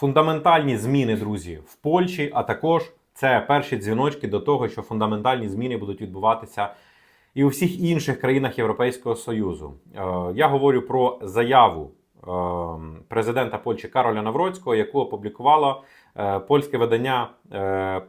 Фундаментальні зміни, друзі, в Польщі, а також це перші дзвіночки до того, що фундаментальні зміни будуть відбуватися і у всіх інших країнах Європейського Союзу. Е, Я говорю про заяву е, президента Польщі Кароля Навроцького, яку опублікувало е, польське видання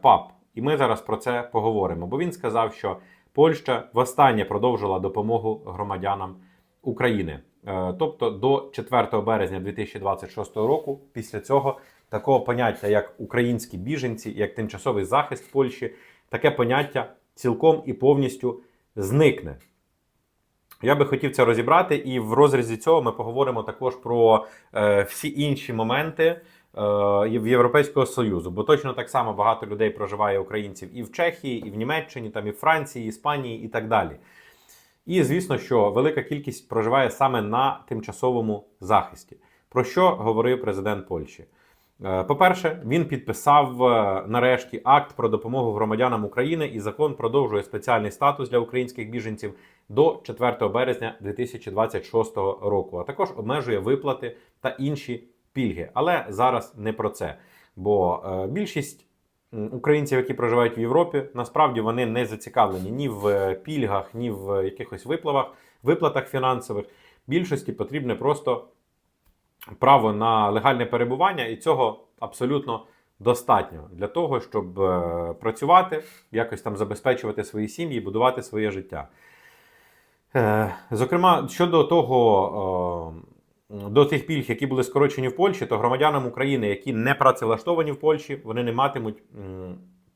ПАП. І ми зараз про це поговоримо. Бо він сказав, що Польща востаннє продовжила допомогу громадянам України. Е, Тобто до 4 березня 2026 року, після цього такого поняття, як українські біженці, як тимчасовий захист Польщі, таке поняття цілком і повністю зникне. Я би хотів це розібрати, і в розрізі цього ми поговоримо також про е, всі інші моменти е, в Європейського Союзу, бо точно так само багато людей проживає українців і в Чехії, і в Німеччині, там і в Франції, і Іспанії і так далі. І звісно, що велика кількість проживає саме на тимчасовому захисті. Про що говорив президент Польщі? Е, По-перше, він підписав е, нарешті акт про допомогу громадянам України, і закон продовжує спеціальний статус для українських біженців до 4 березня 2026 року, а також обмежує виплати та інші пільги. Але зараз не про це. Бо е, більшість українців, які проживають в Європі, насправді вони не зацікавлені ні в е, пільгах, ні в якихось виплатах, виплатах фінансових. Більшості потрібне просто право на легальне перебування, і цього абсолютно достатньо для того, щоб е, працювати, якось там забезпечувати свої сім'ї, будувати своє життя. Е, Зокрема, щодо того, е, до тих пільг, які були скорочені в Польщі, то громадянам України, які не працевлаштовані в Польщі, вони не матимуть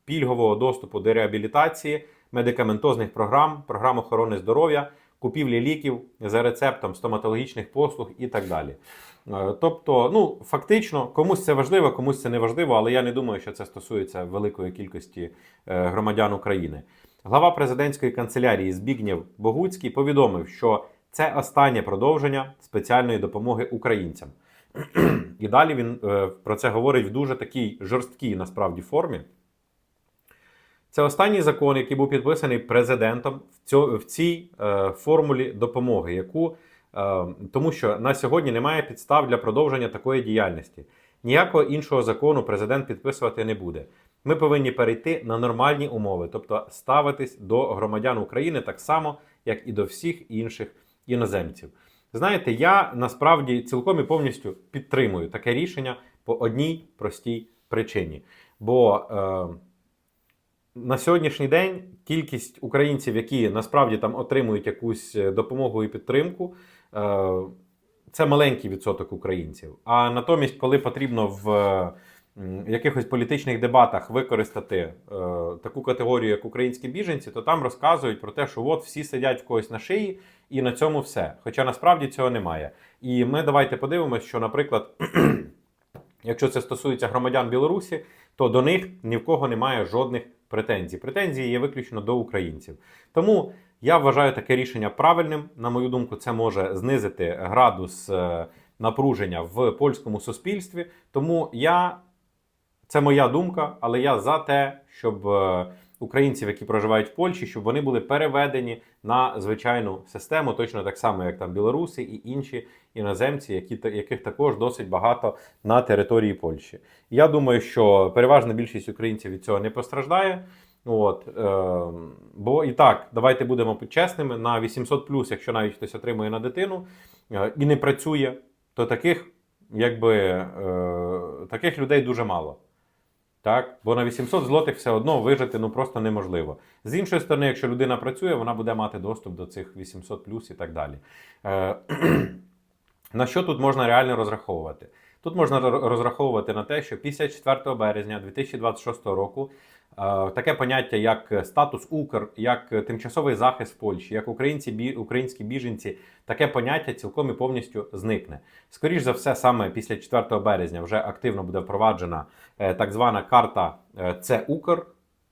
пільгового доступу до реабілітації, медикаментозних програм, програм охорони здоров'я, купівлі ліків за рецептом, стоматологічних послуг і так далі. Е, Тобто, ну фактично, комусь це важливо, комусь це не важливо, але я не думаю, що це стосується великої кількості е, громадян України. Глава президентської канцелярії Збігнєв Богуцький повідомив, що це останнє продовження спеціальної допомоги українцям. І далі він е, про це говорить в дуже такій жорсткій насправді формі. Це останній закон, який був підписаний президентом в, цій е, формулі допомоги, яку е, тому що на сьогодні немає підстав для продовження такої діяльності. Ніякого іншого закону президент підписувати не буде. Ми повинні перейти на нормальні умови, тобто ставитись до громадян України так само, як і до всіх інших іноземців. Знаєте, я насправді цілком і повністю підтримую таке рішення по одній простій причині. Бо е, на сьогоднішній день кількість українців, які насправді там отримують якусь е, допомогу і підтримку, е, це маленький відсоток українців. А натомість, коли потрібно в якихось політичних дебатах використати е, таку категорію, як українські біженці, то там розказують про те, що от всі сидять в когось на шиї, і на цьому все. Хоча насправді цього немає. І ми давайте подивимося, що, наприклад, якщо це стосується громадян Білорусі, то до них ні в кого немає жодних претензій. Претензії є виключно до українців. Тому я вважаю таке рішення правильним. На мою думку, це може знизити градус е, напруження в польському суспільстві. Тому я це моя думка, але я за те, щоб е, українців, які проживають в Польщі, щоб вони були переведені на звичайну систему, точно так само, як там білоруси і інші іноземці, які яких також досить багато на території Польщі. Я думаю, що переважна більшість українців від цього не постраждає. От, е, бо і так, давайте будемо чесними: на 800 плюс, якщо навіть хтось отримує на дитину е, і не працює, то таких, якби, е, таких людей дуже мало. Так? Бо на 800 злотих все одно вижити ну, просто неможливо. З іншої сторони, якщо людина працює, вона буде мати доступ до цих 800 плюс і так далі. Е, на що тут можна реально розраховувати? Тут можна розраховувати на те, що після 4 березня 2026 року таке поняття, як статус Укр, як тимчасовий захист Польщі, як українці, бі, українські біженці, таке поняття цілком і повністю зникне. Скоріш за все, саме після 4 березня вже активно буде впроваджена е, так звана карта е, Це Укр,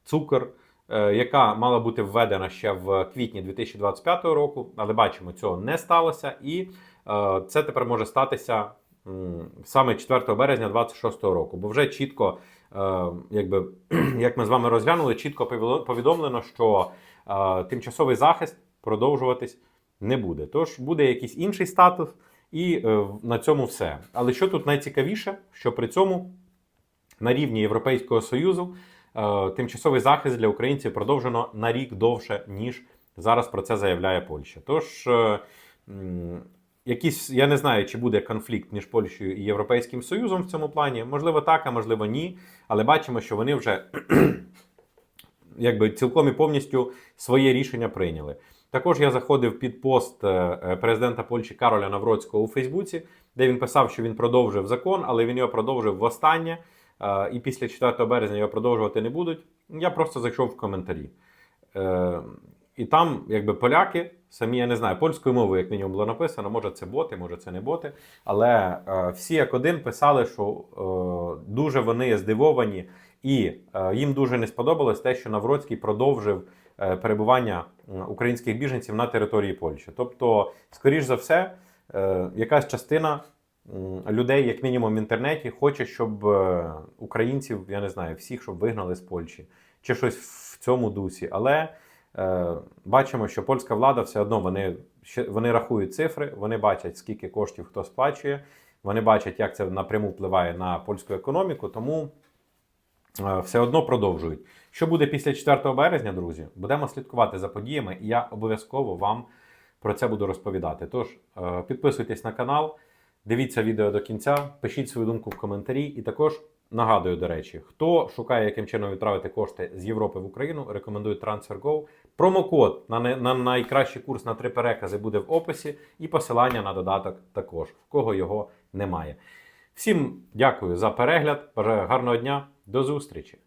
Цукр, е, яка мала бути введена ще в квітні 2025 року, але бачимо, цього не сталося, і це тепер може статися саме 4 березня 2026 року, бо вже чітко, якби, як ми з вами розглянули, чітко повідомлено, що е, тимчасовий захист продовжуватись не буде. Тож буде якийсь інший статус, І е, на цьому все. Але що тут найцікавіше, що при цьому на рівні Європейського Союзу е, тимчасовий захист для українців продовжено на рік довше, ніж зараз про це заявляє Польща. Тож, е, якісь, я не знаю, чи буде конфлікт між Польщею і Європейським Союзом в цьому плані. Можливо, так, а можливо, ні. Але бачимо, що вони вже якби цілком і повністю своє рішення прийняли. Також я заходив під пост е, е, президента Польщі Кароля Навроцького у Фейсбуці, де він писав, що він продовжив закон, але він його продовжив востаннє. е, І після 4 березня його продовжувати не будуть. Я просто зайшов в коментарі. І там, якби поляки, самі я не знаю, польською мовою, як мінімум, було написано, може це боти, може це не боти. Але е, всі як один писали, що е, дуже вони здивовані, і е, їм дуже не сподобалось те, що Навроцький продовжив е, перебування українських біженців на території Польщі. Тобто, скоріш за все, е, якась частина людей, як мінімум в інтернеті, хоче, щоб е, українців, я не знаю, всіх, щоб вигнали з Польщі, чи щось в цьому дусі. Але бачимо, що польська влада все одно вони, вони рахують цифри, вони бачать, скільки коштів хто сплачує, вони бачать, як це напряму впливає на польську економіку, тому е, все одно продовжують. Що буде після 4 березня, друзі? Будемо слідкувати за подіями, і я обов'язково вам про це буду розповідати. Тож е, підписуйтесь на канал, дивіться відео до кінця, пишіть свою думку в коментарі. І також нагадую, до речі, хто шукає, яким чином відправити кошти з Європи в Україну, рекомендую TransferGo. Промокод на, на найкращий курс на три перекази буде в описі, і посилання на додаток також, в кого його немає. Всім дякую за перегляд. Бажаю гарного дня. До зустрічі!